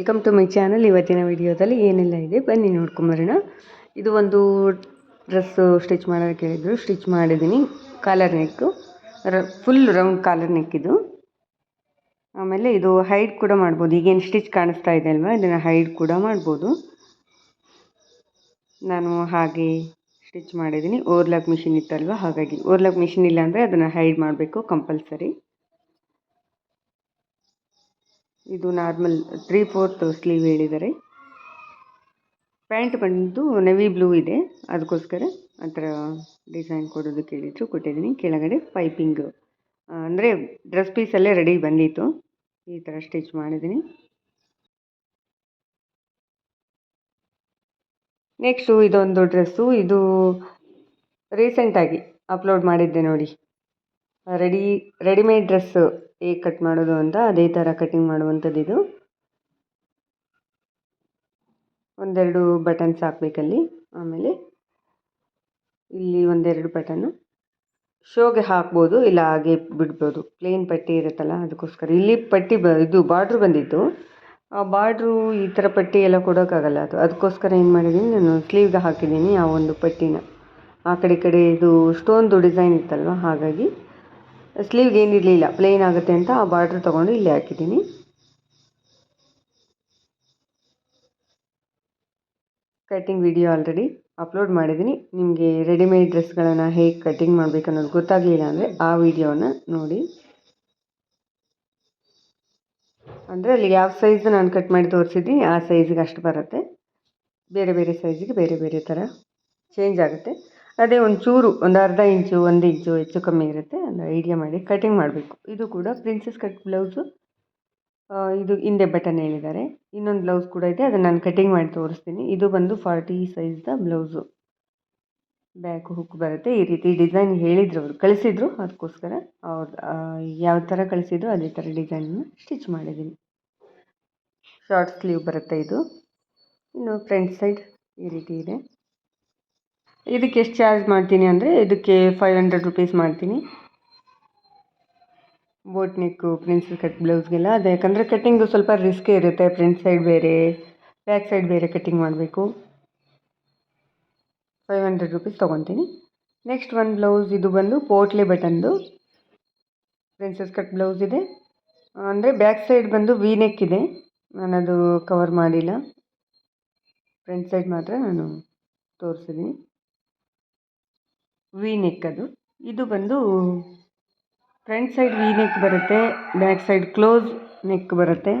Welcome to my channel ಇವತ್ತಿನ ವಿಡಿಯೋದಲ್ಲಿ ಏನೆಲ್ಲ ಇದೆ? ಬನ್ನಿ ನೋಡ್ಕೊಂಬರೋಣ. ಇದು ಒಂದು ಡ್ರೆಸ್ಸು ಸ್ಟಿಚ್ ಮಾಡೋದಕ್ಕೆ ಹೇಳಿದ್ರು. ಸ್ಟಿಚ್ ಮಾಡಿದ್ದೀನಿ. Collar neck full round collar neck ಇದು. ಆಮೇಲೆ ಇದು ಹೈಡ್ ಕೂಡ ಮಾಡ್ಬೋದು. ಈಗೇನು ಸ್ಟಿಚ್ ಕಾಣಿಸ್ತಾ ಇದೆ ಅಲ್ವಾ? ಇದನ್ನು ಹೈಡ್ ಕೂಡ ಮಾಡ್ಬೋದು. ನಾನು ಹಾಗೆ ಸ್ಟಿಚ್ ಮಾಡಿದ್ದೀನಿ. ಓರ್ಲಾಕ್ ಮಿಷಿನ್ ಇತ್ತಲ್ವ? ಹಾಗಾಗಿ ಓರ್ಲಾಕ್ ಮಿಷಿನ್ ಇಲ್ಲ ಅಂದರೆ ಅದನ್ನು ಹೈಡ್ ಮಾಡಬೇಕು ಕಂಪಲ್ಸರಿ ಇದು ನಾರ್ಮಲ್ ತ್ರೀ ಫೋರ್ತ್ ಸ್ಲೀವ್ ಹೇಳಿದ್ದಾರೆ. ಪ್ಯಾಂಟ್ ಬಂದು ನೆವಿ ಬ್ಲೂ ಇದೆ. ಅದಕ್ಕೋಸ್ಕರ ಆ ಥರ ಡಿಸೈನ್ ಕೊಡೋದು ಕೇಳಿದ್ರು ಕೊಟ್ಟಿದ್ದೀನಿ. ಕೆಳಗಡೆ ಪೈಪಿಂಗ್ ಅಂದರೆ ಡ್ರೆಸ್ ಪೀಸಲ್ಲೇ ರೆಡಿ ಬಂದಿತ್ತು. ಈ ಥರ ಸ್ಟಿಚ್ ಮಾಡಿದ್ದೀನಿ. ನೆಕ್ಸ್ಟು ಇದೊಂದು ಡ್ರೆಸ್ಸು ಇದು ರೀಸೆಂಟಾಗಿ ಅಪ್ಲೋಡ್ ಮಾಡಿದ್ದೆ ನೋಡಿ. ರೆಡಿ ರೆಡಿಮೇಡ್ ಡ್ರೆಸ್ ಹೇಗೆ ಕಟ್ ಮಾಡೋದು ಅಂತ ಅದೇ ಥರ ಕಟಿಂಗ್ ಮಾಡುವಂಥದ್ದು ಇದು. ಒಂದೆರಡು ಬಟನ್ಸ್ ಹಾಕ್ಬೇಕಲ್ಲಿ ಆಮೇಲೆ ಇಲ್ಲಿ ಒಂದೆರಡು ಬಟನ್ನು ಶೋಗೆ ಹಾಕ್ಬೋದು, ಇಲ್ಲ ಹಾಗೆ ಬಿಡ್ಬೋದು. ಪ್ಲೇನ್ ಪಟ್ಟಿ ಇರುತ್ತಲ್ಲ, ಅದಕ್ಕೋಸ್ಕರ. ಇಲ್ಲಿ ಪಟ್ಟಿ ಬ, ಇದು ಬಾರ್ಡ್ರ್ ಬಂದಿತ್ತು. ಆ ಬಾರ್ಡ್ರು ಈ ಥರ ಪಟ್ಟಿ ಎಲ್ಲ ಕೊಡೋಕ್ಕಾಗಲ್ಲ ಅದು. ಅದಕ್ಕೋಸ್ಕರ ಏನು ಮಾಡಿದ್ದೀನಿ, ನಾನು ಸ್ಲೀವ್ಗೆ ಹಾಕಿದ್ದೀನಿ ಆ ಒಂದು ಪಟ್ಟಿನ. ಆ ಕಡೆ ಕಡೆ ಇದು ಸ್ಟೋನ್ದು ಡಿಸೈನ್ ಇತ್ತಲ್ವ, ಹಾಗಾಗಿ ಸ್ಲೀವ್ಗೆ ಏನಿರಲಿಲ್ಲ ಪ್ಲೇನ್ ಆಗುತ್ತೆ ಅಂತ ಆ ಬಾರ್ಡ್ರ್ ತೊಗೊಂಡು ಇಲ್ಲಿ ಹಾಕಿದ್ದೀನಿ. ಕಟ್ಟಿಂಗ್ ವಿಡಿಯೋ ಆಲ್ರೆಡಿ ಅಪ್ಲೋಡ್ ಮಾಡಿದ್ದೀನಿ. ನಿಮಗೆ ರೆಡಿಮೇಡ್ ಡ್ರೆಸ್ಗಳನ್ನು ಹೇಗೆ ಕಟ್ಟಿಂಗ್ ಮಾಡಬೇಕು ಅನ್ನೋದು ಗೊತ್ತಾಗಲಿಲ್ಲ ಅಂದರೆ ಆ ವಿಡಿಯೋನ ನೋಡಿ. ಅಂದರೆ ಅಲ್ಲಿ ಯಾವ ಸೈಜ್ ನಾನು ಕಟ್ ಮಾಡಿ ತೋರಿಸಿದ್ದೀನಿ, ಆ ಸೈಜಿಗೆ ಅಷ್ಟು ಬರುತ್ತೆ. ಬೇರೆ ಬೇರೆ ಸೈಜಿಗೆ ಬೇರೆ ಬೇರೆ ಥರ ಚೇಂಜ್ ಆಗುತ್ತೆ. ಅದೇ ಒಂದು ಚೂರು ಒಂದು ಅರ್ಧ ಇಂಚು, ಒಂದು ಇಂಚು ಹೆಚ್ಚು ಕಮ್ಮಿ ಇರುತ್ತೆ. ಒಂದು ಐಡಿಯಾ ಮಾಡಿ ಕಟಿಂಗ್ ಮಾಡಬೇಕು. ಇದು ಕೂಡ ಪ್ರಿನ್ಸಸ್ ಕಟ್ ಬ್ಲೌಸು ಇದು ಹಿಂದೆ ಬಟನ್ ಹೇಳಿದ್ದಾರೆ. ಇನ್ನೊಂದು ಬ್ಲೌಸ್ ಕೂಡ ಇದೆ. ಅದನ್ನು ನಾನು ಕಟಿಂಗ್ ಮಾಡಿ ತೋರಿಸ್ತೀನಿ. ಇದು ಬಂದು ಫಾರ್ಟಿ ಸೈಜ್ದ ಬ್ಲೌಸು ಬ್ಯಾಕ್ ಹುಕ್ ಬರುತ್ತೆ. ಈ ರೀತಿ ಡಿಸೈನ್ ಹೇಳಿದ್ರು ಅವರು. ಕಳಿಸಿದ್ರು. ಅದಕ್ಕೋಸ್ಕರ ಅವ್ರು ಯಾವ ಥರ ಕಳಿಸಿದ್ರು ಅದೇ ಥರ ಡಿಸೈನನ್ನು ಸ್ಟಿಚ್ ಮಾಡಿದ್ದೀನಿ. ಶಾರ್ಟ್ ಸ್ಲೀವ್ ಬರುತ್ತೆ ಇದು. ಇನ್ನು ಫ್ರಂಟ್ ಸೈಡ್ ಈ ರೀತಿ ಇದೆ. ಇದಕ್ಕೆ ಎಷ್ಟು ಚಾರ್ಜ್ ಮಾಡ್ತೀನಿ ಅಂದರೆ ಇದಕ್ಕೆ ಫೈವ್ ಹಂಡ್ರೆಡ್ ರುಪೀಸ್ ಮಾಡ್ತೀನಿ. ಬೋಟ್ ನೆಕ್ಕು ಪ್ರಿನ್ಸಸ್ ಕಟ್ ಬ್ಲೌಸ್ಗೆಲ್ಲ ಅದು, ಯಾಕಂದರೆ ಕಟ್ಟಿಂಗು ಸ್ವಲ್ಪ ರಿಸ್ಕ್ ಇರುತ್ತೆ. ಫ್ರಂಟ್ ಸೈಡ್ ಬೇರೆ ಬ್ಯಾಕ್ ಸೈಡ್ ಬೇರೆ ಕಟ್ಟಿಂಗ್ ಮಾಡಬೇಕು. ಫೈವ್ ಹಂಡ್ರೆಡ್ ರುಪೀಸ್ ತೊಗೊತೀನಿ ನೆಕ್ಸ್ಟ್ ಒಂದು ಬ್ಲೌಸ್ ಇದು ಬಂದು ಪೋಟ್ಲೆ ಬಟನ್ದು ಪ್ರಿನ್ಸಸ್ ಕಟ್ ಬ್ಲೌಸ್ ಇದೆ. ಅಂದರೆ ಬ್ಯಾಕ್ ಸೈಡ್ ಬಂದು ವಿ ನೆಕ್ ಇದೆ. ನಾನದು ಕವರ್ ಮಾಡಿಲ್ಲ. ಫ್ರಂಟ್ ಸೈಡ್ ಮಾತ್ರ ನಾನು ತೋರಿಸಿದ್ದೀನಿ. ವಿ ನೆಕ್ ಅದು ಇದು ಬಂದು ಫ್ರಂಟ್ ಸೈಡ್ ವಿ ನೆಕ್ ಬರುತ್ತೆ, ಬ್ಯಾಕ್ ಸೈಡ್ ಕ್ಲೋಸ್ ನೆಕ್ ಬರುತ್ತೆ.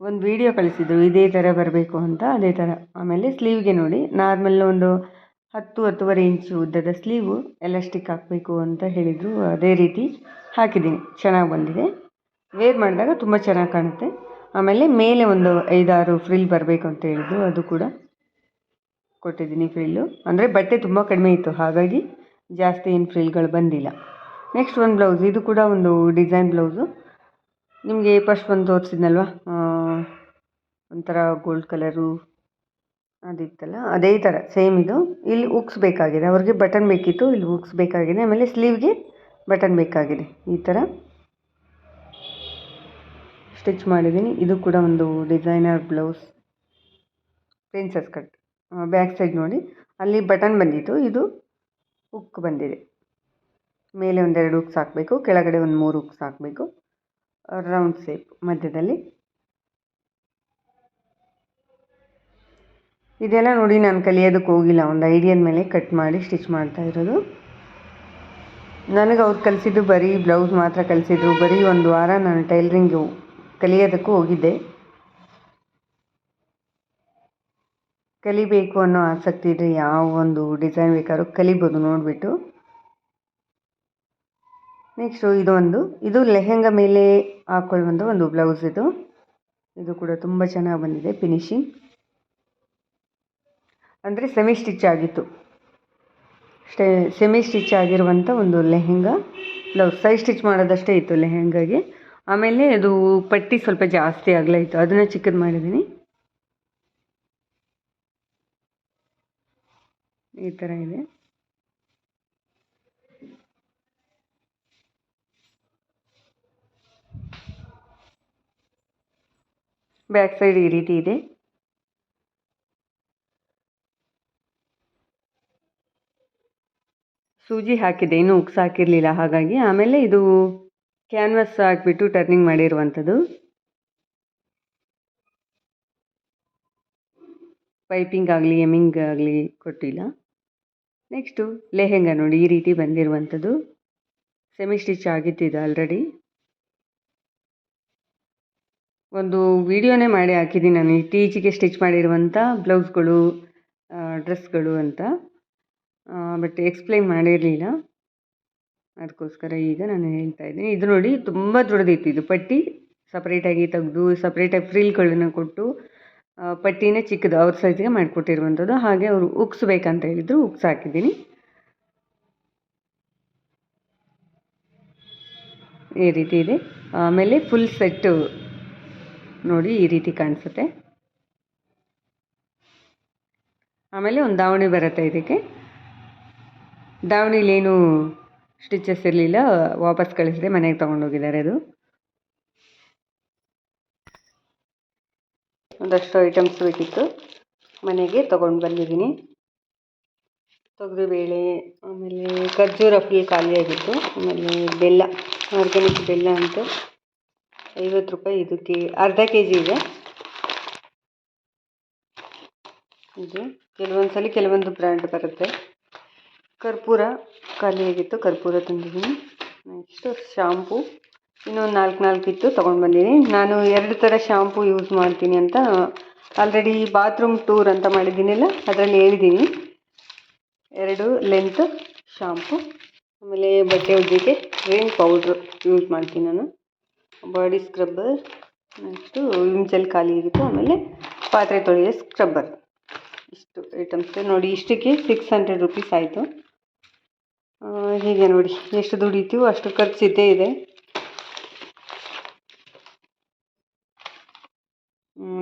ಒಂದು ವಿಡಿಯೋ ಕಳಿಸಿದ್ರು, ಇದೇ ಥರ ಬರಬೇಕು ಅಂತ, ಅದೇ ಥರ ಆಮೇಲೆ ಸ್ಲೀವ್ಗೆ ನೋಡಿ, ನಾರ್ಮಲ್ ಒಂದು ಹತ್ತು ಹತ್ತುವರೆ ಇಂಚು ಉದ್ದದ ಸ್ಲೀವು ಎಲಾಸ್ಟಿಕ್ ಹಾಕಬೇಕು ಅಂತ ಹೇಳಿದರು, ಅದೇ ರೀತಿ ಹಾಕಿದ್ದೀನಿ. ಚೆನ್ನಾಗಿ ಬಂದಿದೆ. ವೇರ್ ಮಾಡಿದಾಗ ತುಂಬ ಚೆನ್ನಾಗಿ ಕಾಣುತ್ತೆ. ಆಮೇಲೆ ಮೇಲೆ ಒಂದು ಐದಾರು ಫ್ರಿಲ್ ಬರಬೇಕು ಅಂತ ಹೇಳಿದ್ರು, ಅದು ಕೂಡ. ಕೊಟ್ಟಿದ್ದೀನಿ ಫ್ರಿಲ್ಲು ಅಂದರೆ ಬಟ್ಟೆ ತುಂಬ ಕಡಿಮೆ ಇತ್ತು, ಹಾಗಾಗಿ ಜಾಸ್ತಿ ಏನು ಫ್ರಿಲ್ಗಳು ಬಂದಿಲ್ಲ. ನೆಕ್ಸ್ಟ್ ಒಂದು ಬ್ಲೌಸ್ ಇದು ಕೂಡ ಒಂದು ಡಿಸೈನ್ ಬ್ಲೌಸು ನಿಮಗೆ ಫಸ್ಟ್ ಒಂದು ತೋರಿಸಿದ್ನಲ್ವ? ಒಂಥರ ಗೋಲ್ಡ್ ಕಲರು ಅದಿತ್ತಲ್ಲ, ಅದೇ ಥರ ಸೇಮ್ ಇದು. ಇಲ್ಲಿ ಉಕ್ಸ್ ಬೇಕಾಗಿದೆ, ಅವ್ರಿಗೆ ಬಟನ್ ಬೇಕಿತ್ತು, ಇಲ್ಲಿ ಉಕ್ಸ್ ಬೇಕಾಗಿದೆ, ಆಮೇಲೆ ಸ್ಲೀವ್ಗೆ ಬಟನ್ ಬೇಕಾಗಿದೆ, ಈ ಥರ ಸ್ಟಿಚ್ ಮಾಡಿದ್ದೀನಿ, ಇದು ಕೂಡ ಒಂದು designer blouse princess cut back side ನೋಡಿ. ಅಲ್ಲಿ ಬಟನ್ ಬಂದಿತ್ತು. ಇದು ಉಕ್ ಬಂದಿದೆ. ಮೇಲೆ ಒಂದೆರಡು ಉಕ್ಸ್ ಹಾಕಬೇಕು. ಕೆಳಗಡೆ ಒಂದು ಮೂರು ಉಕ್ಸ್ ಹಾಕಬೇಕು. ರೌಂಡ್ ಶೇಪ್ ಮಧ್ಯದಲ್ಲಿ. ಇದೆಲ್ಲ ನೋಡಿ ನಾನು ಕಲಿಯೋದಕ್ಕೆ ಹೋಗಿಲ್ಲ. ಒಂದು ಐಡಿಯಾದ ಮೇಲೆ ಕಟ್ ಮಾಡಿ ಸ್ಟಿಚ್ ಮಾಡ್ತಾ ಇರೋದು. ನನಗೆ ಅವ್ರು ಕಲಿಸಿದ್ದು ಬರೀ ಬ್ಲೌಸ್ ಮಾತ್ರ ಕಲಿಸಿದ್ರು. ಬರೀ ಒಂದು ವಾರ ನಾನು ಟೈಲ್ರಿಂಗು ಕಲಿಯೋದಕ್ಕೂ ಹೋಗಿದ್ದೆ. ಕಲಿಬೇಕು ಅನ್ನೋ ಆಸಕ್ತಿ ಇದ್ದರೆ ಯಾವ ಒಂದು ಡಿಸೈನ್ ಬೇಕಾದ್ರೂ ಕಲಿಬೋದು ನೋಡಿಬಿಟ್ಟು. ನೆಕ್ಸ್ಟು ಇದೊಂದು, ಇದು ಲೆಹೆಂಗಾ ಮೇಲೆ ಹಾಕೊಳ್ಳುವಂಥ ಒಂದು ಬ್ಲೌಸ್ ಇದು. ಇದು ಕೂಡ ತುಂಬ ಚೆನ್ನಾಗಿ ಬಂದಿದೆ ಫಿನಿಶಿಂಗ್ ಅಂದರೆ ಸೆಮಿ ಸ್ಟಿಚ್ ಆಗಿತ್ತು. ಸೆಮಿ ಸ್ಟಿಚ್ ಆಗಿರುವಂಥ ಒಂದು ಲೆಹೆಂಗಾ ಬ್ಲೌಸ್ ಸೈಡ್ ಸ್ಟಿಚ್ ಮಾಡೋದಷ್ಟೇ ಇತ್ತು ಲೆಹೆಂಗಾಗೆ. ಆಮೇಲೆ ಅದು ಪಟ್ಟಿ ಸ್ವಲ್ಪ ಜಾಸ್ತಿ ಆಗಲಾಯಿತು ಅದನ್ನು ಚಿಕ್ಕದು ಮಾಡಿದ್ದೀನಿ ಈ ಥರ ಇದೆ. ಬ್ಯಾಕ್ ಸೈಡ್ ಈ ರೀತಿ ಇದೆ. ಸೂಜಿ ಹಾಕಿದೆ, ಇನ್ನೂ ಉಕ್ಸ್ ಹಾಕಿರಲಿಲ್ಲ ಹಾಗಾಗಿ. ಆಮೇಲೆ ಇದು ಕ್ಯಾನ್ವಾಸ್ ಹಾಕ್ಬಿಟ್ಟು ಟರ್ನಿಂಗ್ ಮಾಡಿರುವಂಥದ್ದು. ಪೈಪಿಂಗ್ ಆಗಲಿ ಎಮ್ಮಿಂಗ್ ಆಗಲಿ ಕೊಟ್ಟಿಲ್ಲ. ನೆಕ್ಸ್ಟು ಲೆಹೆಂಗ ನೋಡಿ ಈ ರೀತಿ ಬಂದಿರುವಂಥದ್ದು. ಸೆಮಿ ಸ್ಟಿಚ್ ಆಗಿತ್ತಿದೆ ಆಲ್ರೆಡಿ ಒಂದು ವಿಡಿಯೋನೇ ಮಾಡಿ ಹಾಕಿದ್ದೀನಿ ನಾನು. ಇತ್ತೀಚೆಗೆ ಸ್ಟಿಚ್ ಮಾಡಿರುವಂಥ ಬ್ಲೌಸ್ಗಳು ಡ್ರೆಸ್ಗಳು ಅಂತ. ಬಟ್ ಎಕ್ಸ್ಪ್ಲೈನ್ ಮಾಡಿರಲಿಲ್ಲ. ಅದಕ್ಕೋಸ್ಕರ ಈಗ ನಾನು ಹೇಳ್ತಾ ಇದ್ದೀನಿ. ಇದು ನೋಡಿ ತುಂಬ ದೊಡ್ಡದಿತ್ತು. ಇದು ಪಟ್ಟಿ ಸಪ್ರೇಟಾಗಿ ತೆಗೆದು ಸಪ್ರೇಟಾಗಿ ಫ್ರಿಲ್ಗಳನ್ನು ಕೊಟ್ಟು ಪಟ್ಟಿನೇ ಚಿಕ್ಕದು, ಅವ್ರ ಸೈಜ್ಗೆ ಮಾಡಿಕೊಟ್ಟಿರುವಂಥದ್ದು. ಹಾಗೆ ಅವರು ಉಕ್ಸ್ ಬೇಕಂತ ಹೇಳಿದರು, ಉಕ್ಸ್ ಹಾಕಿದ್ದೀನಿ. ಈ ರೀತಿ ಇದೆ. ಆಮೇಲೆ ಫುಲ್ ಸೆಟ್ಟು ನೋಡಿ ಈ ರೀತಿ ಕಾಣಿಸುತ್ತೆ. ಆಮೇಲೆ ಒಂದು ದಾವಣಿ ಬರುತ್ತೆ ಇದಕ್ಕೆ. ದಾವಣಿಲೇನು ಸ್ಟಿಚಸ್ ಇರಲಿಲ್ಲ, ವಾಪಸ್ ಕಳಿಸಿದೆ ಮನೆಗೆ ತೊಗೊಂಡೋಗಿದ್ದಾರೆ ಅದು. ಒಂದಷ್ಟು ಐಟಮ್ಸ್ ಬೇಕಿತ್ತು. ಮನೆಗೆ ತೊಗೊಂಡು ಬಂದಿದ್ದೀನಿ. ತೊಗರಿಬೇಳೆ, ಆಮೇಲೆ ಖರ್ಜೂರ ಫುಲ್ ಖಾಲಿಯಾಗಿತ್ತು ಆಮೇಲೆ ಬೆಲ್ಲ ಆರ್ಗ್ಯಾನಿಕ್ ಬೆಲ್ಲ ಅಂತ. ಐವತ್ತು ರೂಪಾಯಿ ಇದಕ್ಕೆ, ಅರ್ಧ ಕೆ ಜಿ ಇದೆ. ಇದು ಕೆಲವೊಂದು ಸಲ ಕೆಲವೊಂದು ಬ್ರ್ಯಾಂಡ್ ಬರುತ್ತೆ. ಕರ್ಪೂರ ಖಾಲಿಯಾಗಿತ್ತು ಕರ್ಪೂರ ತಂದಿದ್ದೀನಿ. ನೆಕ್ಸ್ಟು ಶಾಂಪು ಇನ್ನೊಂದು ನಾಲ್ಕು ನಾಲ್ಕು ಇತ್ತು, ತೊಗೊಂಡು ಬಂದಿದ್ದೀನಿ ನಾನು ಎರಡು ಥರ ಶಾಂಪು ಯೂಸ್ ಮಾಡ್ತೀನಿ ಅಂತ ಆಲ್ರೆಡಿ ಬಾತ್ರೂಮ್ ಟೂರ್ ಅಂತ ಮಾಡಿದ್ದೀನಿಲ್ಲ, ಅದರಲ್ಲಿ ಹೇಳಿದ್ದೀನಿ ಎರಡು ಲೆಂತ್ ಶಾಂಪು ಆಮೇಲೆ ಬಟ್ಟೆ ಉದ್ದಿಗೆ ರೇನ್ ಪೌಡ್ರು ಯೂಸ್ ಮಾಡ್ತೀನಿ ನಾನು. ಬಾಡಿ ಸ್ಕ್ರಬ್ಬರ್ ನೆಕ್ಸ್ಟು ವಿಮ್ ಖಾಲಿ ಇರುತ್ತೆ, ಆಮೇಲೆ ಪಾತ್ರೆ ತೊಳೆಯೋ ಸ್ಕ್ರಬ್ಬರ್ ಇಷ್ಟು ಐಟಮ್ಸ್ ನೋಡಿ, ಇಷ್ಟಕ್ಕೆ ಸಿಕ್ಸ್ ಹಂಡ್ರೆಡ್ ರುಪೀಸ್ ಆಯಿತು. ಹೀಗೆ ನೋಡಿ, ಎಷ್ಟು ದುಡಿತೀವೋ ಅಷ್ಟು ಖರ್ಚಿದ್ದೇ ಇದೆ.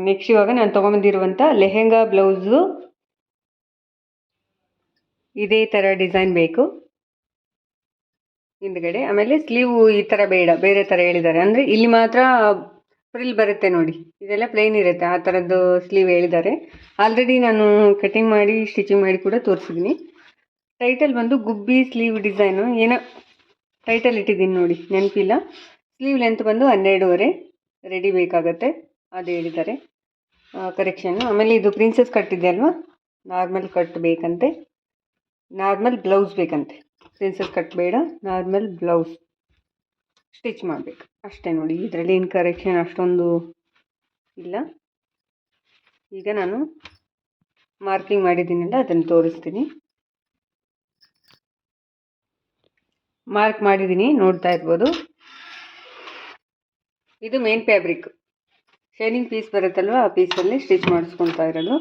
ನೆಕ್ಸ್ಟ್ ಇವಾಗ ನಾನು ತೊಗೊಂಬಂದಿರುವಂಥ ಲೆಹೆಂಗಾ ಬ್ಲೌಸು. ಇದೇ ಥರ ಡಿಸೈನ್ ಬೇಕು. ಹಿಂದ್ಗಡೆ ಆಮೇಲೆ ಸ್ಲೀವ್ ಈ ಥರ ಬೇಡ, ಬೇರೆ ಥರ ಹೇಳಿದ್ದಾರೆ. ಅಂದರೆ ಇಲ್ಲಿ ಮಾತ್ರ ಫ್ರಿಲ್ ಬರುತ್ತೆ ನೋಡಿ. ಇದೆಲ್ಲ ಪ್ಲೇನ್ ಇರುತ್ತೆ, ಆ ಥರದ್ದು ಸ್ಲೀವ್ ಹೇಳಿದ್ದಾರೆ. ಆಲ್ರೆಡಿ ನಾನು ಕಟಿಂಗ್ ಮಾಡಿ ಸ್ಟಿಚಿಂಗ್ ಮಾಡಿ ಕೂಡ ತೋರಿಸಿದ್ದೀನಿ ಟೈಟಲ್ ಬಂದು ಗುಬ್ಬಿ ಸ್ಲೀವ್ ಡಿಸೈನು. ಏನೋ ಟೈಟಲ್ ಇಟ್ಟಿದ್ದೀನಿ ನೋಡಿ, ನೆನಪಿಲ್ಲ. ಸ್ಲೀವ್ ಲೆಂತ್ ಬಂದು ಹನ್ನೆರಡೂವರೆ. ರೆಡಿ ಬೇಕಾಗತ್ತೆ. ಅದು ಹೇಳಿದ್ದಾರೆ. ಕರೆಕ್ಷನ್ನು ಆಮೇಲೆ ಇದು ಪ್ರಿನ್ಸಸ್ ಇದೆ ಅಲ್ವಾ? ನಾರ್ಮಲ್ ಕಟ್ ಬೇಕಂತೆ ನಾರ್ಮಲ್ ಬ್ಲೌಸ್ ಬೇಕಂತೆ. ಪ್ರಿನ್ಸಸ್ ಕಟ್ ಬೇಡ ನಾರ್ಮಲ್ ಬ್ಲೌಸ್ ಸ್ಟಿಚ್ ಮಾಡಬೇಕು. ಅಷ್ಟೇ ನೋಡಿ, ಇದರಲ್ಲಿ ಏನು ಕರೆಕ್ಷನ್ ಅಷ್ಟೊಂದು ಇಲ್ಲ. ಈಗ ನಾನು ಮಾರ್ಕಿಂಗ್ ಮಾಡಿದ್ದೀನಲ್ಲ, ಅದನ್ನು ತೋರಿಸ್ತೀನಿ. ಮಾರ್ಕ್ ಮಾಡಿದ್ದೀನಿ, ನೋಡ್ತಾ ಇರ್ಬೋದು. ಇದು ಮೇನ್ ಫ್ಯಾಬ್ರಿಕ್ ಶೈನಿಂಗ್ ಪೀಸ್ ಬರುತ್ತಲ್ವ ಆ ಪೀಸಲ್ಲಿ ಸ್ಟಿಚ್ ಮಾಡಿಸ್ಕೊಳ್ತಾ ಇರೋದು.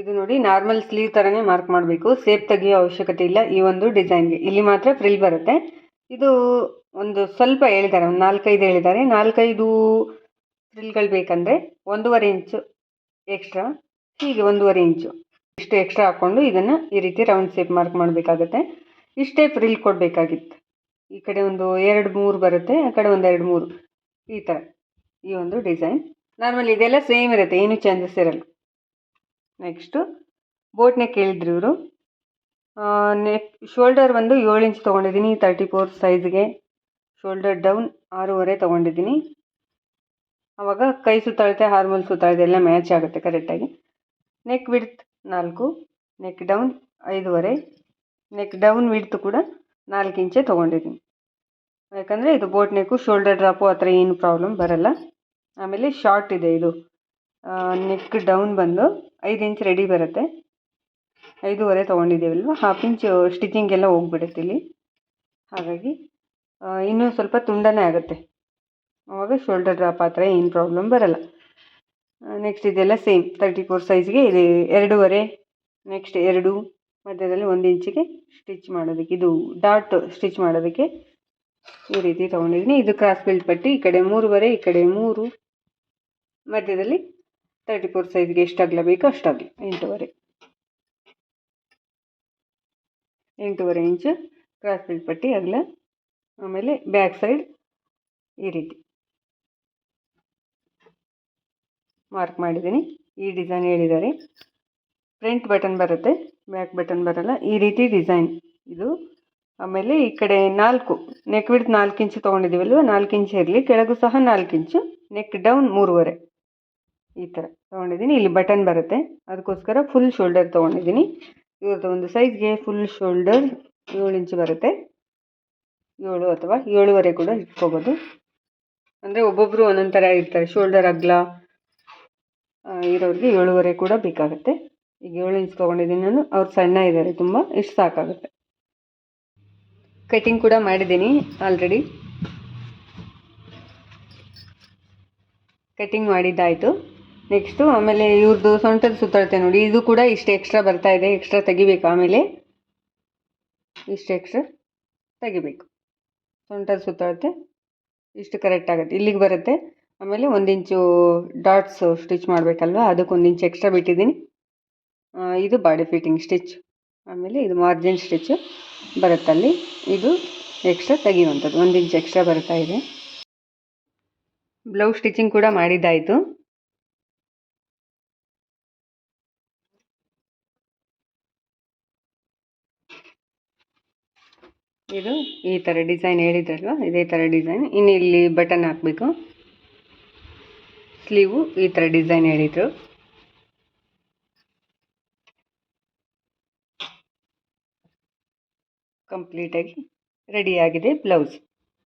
ಇದು ನೋಡಿ ನಾರ್ಮಲ್ ಸ್ಲೀವ್ ಥರನೇ ಮಾರ್ಕ್ ಮಾಡಬೇಕು. ಸೇಪ್ ತೆಗಿಯೋ ಅವಶ್ಯಕತೆ ಇಲ್ಲ ಈ ಒಂದು ಡಿಸೈನ್ಗೆ ಇಲ್ಲಿ ಮಾತ್ರ ಫ್ರಿಲ್ ಬರುತ್ತೆ. ಇದು ಒಂದು ಸ್ವಲ್ಪ ಹೇಳಿದ್ದಾರೆ ಒಂದು ನಾಲ್ಕೈದು ಹೇಳಿದ್ದಾರೆ ನಾಲ್ಕೈದು ಫ್ರಿಲ್ಗಳು ಬೇಕಂದರೆ ಒಂದೂವರೆ ಇಂಚು ಎಕ್ಸ್ಟ್ರಾ, ಹೀಗೆ ಒಂದೂವರೆ ಇಂಚು ಇಷ್ಟು ಎಕ್ಸ್ಟ್ರಾ ಹಾಕ್ಕೊಂಡು ಇದನ್ನು ಈ ರೀತಿ ರೌಂಡ್ ಶೇಪ್ ಮಾರ್ಕ್ ಮಾಡಬೇಕಾಗತ್ತೆ. ಇಷ್ಟೇ ಫ್ರಿಲ್ ಕೊಡಬೇಕಾಗಿತ್ತು. ಈ ಕಡೆ ಒಂದು ಎರಡು ಮೂರು ಬರುತ್ತೆ, ಆ ಕಡೆ ಒಂದು ಎರಡು ಮೂರು. ಈ ಥರ ಈ ಒಂದು ಡಿಸೈನ್ ನಾರ್ಮಲ್ ಇದೆಲ್ಲ ಸೇಮ್ ಇರುತ್ತೆ, ಏನು ಚೇಂಜಸ್ ಇರಲ್ಲ. ನೆಕ್ಸ್ಟು ಬೋಟ್ ನೆಕ್ ಕೇಳಿದ್ರು ಇವರು. ನೆಕ್ ಶೋಲ್ಡರ್ ಒಂದು ಏಳು ಇಂಚ್ ತೊಗೊಂಡಿದ್ದೀನಿ ತರ್ಟಿ ಫೋರ್ ಸೈಜ್ಗೆ ಶೋಲ್ಡರ್ ಡೌನ್ ಆರೂವರೆ ತೊಗೊಂಡಿದ್ದೀನಿ. ಆವಾಗ ಕೈ ಸುತ್ತಳತೆ ಹಾರ್ಮೋಲ್ ಸುತ್ತಳತೆ ಎಲ್ಲ ಮ್ಯಾಚ್ ಆಗುತ್ತೆ ಕರೆಕ್ಟಾಗಿ ನೆಕ್ ವಿಡ್ತ್ ನಾಲ್ಕು ನೆಕ್ ಡೌನ್ ಐದೂವರೆ. ನೆಕ್ ಡೌನ್ ವಿಡ್ತ್ ಕೂಡ ನಾಲ್ಕು ಇಂಚೆ ತೊಗೊಂಡಿದ್ದೀನಿ. ಯಾಕಂದರೆ ಇದು ಬೋಟ್ ನೆಕ್ಕು ಶೋಲ್ಡರ್ ಡ್ರಾಪು ಆ ಥರ ಏನು ಪ್ರಾಬ್ಲಮ್ ಬರಲ್ಲ. ಆಮೇಲೆ ಶಾರ್ಟ್ ಇದೆ ಇದು. ನೆಕ್ ಡೌನ್ ಬಂದು ಐದು ಇಂಚ್ ರೆಡಿ ಬರುತ್ತೆ. ಐದೂವರೆ ತೊಗೊಂಡಿದ್ದೀವಲ್ವ? ಹಾಫ್ ಇಂಚ್ ಸ್ಟಿಚಿಂಗ್ ಎಲ್ಲ ಹೋಗ್ಬಿಡುತ್ತೆ ಇಲ್ಲಿ. ಹಾಗಾಗಿ ಇನ್ನೂ ಸ್ವಲ್ಪ ತುಂಡನೇ ಆಗುತ್ತೆ. ಆವಾಗ ಶೋಲ್ಡರ್ ಡ್ರಾಪ್ ಆ ಥರ ಏನು ಪ್ರಾಬ್ಲಮ್ ಬರಲ್ಲ. ನೆಕ್ಸ್ಟ್ ಇದೆಲ್ಲ ಸೇಮ್ ತರ್ಟಿ ಫೋರ್ ಸೈಜ್ಗೆ ಇದು. ಎರಡೂವರೆ ನೆಕ್ಸ್ಟ್ ಎರಡು, ಮಧ್ಯದಲ್ಲಿ ಒಂದು ಇಂಚಿಗೆ ಸ್ಟಿಚ್ ಮಾಡೋದಕ್ಕೆ, ಇದು ಡಾಟ್ ಸ್ಟಿಚ್ ಮಾಡೋದಕ್ಕೆ ಈ ರೀತಿ ತೊಗೊಂಡಿದ್ದೀನಿ. ಇದು ಕ್ರಾಸ್ ಬಿಲ್ಡ್ ಪಟ್ಟಿ. ಈ ಕಡೆ ಮೂರುವರೆ, ಈ ಕಡೆ ಮೂರು. ಮಧ್ಯದಲ್ಲಿ ತರ್ಟಿ ಫೋರ್ ಸೈಜ್ಗೆ ಎಷ್ಟು ಅಗಲ ಬೇಕೋ ಅಷ್ಟು ಅಗಲ ಎಂಟೂವರೆ. ಎಂಟೂವರೆ ಇಂಚು ಕ್ರಾಸ್ ಬಿಲ್ಡ್ ಪಟ್ಟಿ ಅಗಲ ಆಮೇಲೆ ಬ್ಯಾಕ್ ಸೈಡ್ ಈ ರೀತಿ. ಮಾರ್ಕ್ ಮಾಡಿದ್ದೀನಿ. ಈ ಡಿಸೈನ್ ಹೇಳಿದ್ದಾರೆ. ಫ್ರಂಟ್ ಬಟನ್ ಬರುತ್ತೆ. ಬ್ಯಾಕ್ ಬಟನ್ ಬರಲ್ಲ. ಈ ರೀತಿ ಡಿಸೈನ್ ಇದು ಆಮೇಲೆ ಈ ಕಡೆ ನಾಲ್ಕು ನೆಕ್ ವಿಡ್ತ್ ನಾಲ್ಕು ಇಂಚು ತೊಗೊಂಡಿದ್ದೀವಲ್ವ? ನಾಲ್ಕು ಇಂಚು ಇರಲಿ, ಕೆಳಗೂ ಸಹ ನಾಲ್ಕು ಇಂಚು ನೆಕ್ ಡೌನ್ ಮೂರುವರೆ. ಈ ಥರ ತೊಗೊಂಡಿದ್ದೀನಿ. ಇಲ್ಲಿ ಬಟನ್ ಬರುತ್ತೆ. ಅದಕ್ಕೋಸ್ಕರ ಫುಲ್ ಶೋಲ್ಡರ್ ತೊಗೊಂಡಿದ್ದೀನಿ. ಇವ್ರದ್ದು ಒಂದು ಸೈಜ್ಗೆ ಫುಲ್ ಶೋಲ್ಡರ್ ಏಳು ಇಂಚು ಬರುತ್ತೆ. ಏಳು ಅಥವಾ ಏಳುವರೆ ಕೂಡ ಇಟ್ಕೋಬೋದು. ಅಂದರೆ ಒಬ್ಬೊಬ್ಬರು ಒಂದೊಂದು ಥರ ಇರ್ತಾರೆ. ಶೋಲ್ಡರ್ ಅಗ್ಲ ಇರೋರಿಗೆ ಏಳುವರೆ ಕೂಡ ಬೇಕಾಗುತ್ತೆ. ಈಗ ಏಳು ಇಂಚು ತೊಗೊಂಡಿದ್ದೀನಿ ನಾನು. ಅವ್ರು ಸಣ್ಣ ಇದ್ದಾರೆ ತುಂಬ, ಇಷ್ಟು ಸಾಕಾಗುತ್ತೆ. ಕಟಿಂಗ್ ಕೂಡ ಮಾಡಿದ್ದೀನಿ ಆಲ್ರೆಡಿ. ಕಟಿಂಗ್ ಮಾಡಿದ್ದಾಯಿತು. ನೆಕ್ಸ್ಟು ಆಮೇಲೆ ಇವ್ರದ್ದು ಸೊಂಟದ ಸುತ್ತಾಡ್ತೇವೆ ನೋಡಿ, ಇದು ಕೂಡ ಇಷ್ಟು ಎಕ್ಸ್ಟ್ರಾ ಬರ್ತಾ ಇದೆ ಎಕ್ಸ್ಟ್ರಾ ತೆಗಿಬೇಕು ಆಮೇಲೆ. ಇಷ್ಟು ಎಕ್ಸ್ಟ್ರಾ ತೆಗಿಬೇಕು. ಸೊಂಟದ ಸುತ್ತಾಡುತ್ತೆ ಇಷ್ಟು ಕರೆಕ್ಟ್ ಆಗುತ್ತೆ. ಇಲ್ಲಿಗೆ ಬರುತ್ತೆ. ಆಮೇಲೆ ಒಂದು ಇಂಚು ಡಾಟ್ಸ್ ಸ್ಟಿಚ್ ಮಾಡಬೇಕಲ್ವ ಅದಕ್ಕೆ ಒಂದು ಇಂಚು ಎಕ್ಸ್ಟ್ರಾ ಬಿಟ್ಟಿದ್ದೀನಿ. ಇದು ಬಾಡಿ ಫಿಟ್ಟಿಂಗ್ ಸ್ಟಿಚ್. ಆಮೇಲೆ ಇದು ಮಾರ್ಜಿನ್ ಸ್ಟಿಚ್. ಬರುತ್ತಲ್ಲಿ. ಇದು ಎಕ್ಸ್ಟ್ರಾ ತೆಗೆಯುವಂಥದ್ದು. ಒಂದು ಇಂಚ್ ಎಕ್ಸ್ಟ್ರಾ ಬರ್ತಾ ಇದೆ. ಬ್ಲೌಸ್ ಸ್ಟಿಚಿಂಗ್ ಕೂಡ ಮಾಡಿದ್ದಾಯಿತು. ಇದು ಈ ಥರ ಡಿಸೈನ್ ಹೇಳಿದ್ರಲ್ವ? ಇದೇ ಥರ ಡಿಸೈನ್ ಇನ್ನು ಇಲ್ಲಿ ಬಟನ್ ಹಾಕಬೇಕು. ಸ್ಲೀವು ಈ ಥರ ಡಿಸೈನ್ ಹೇಳಿದರು. ಕಂಪ್ಲೀಟಾಗಿ ರೆಡಿಯಾಗಿದೆ ಬ್ಲೌಸ್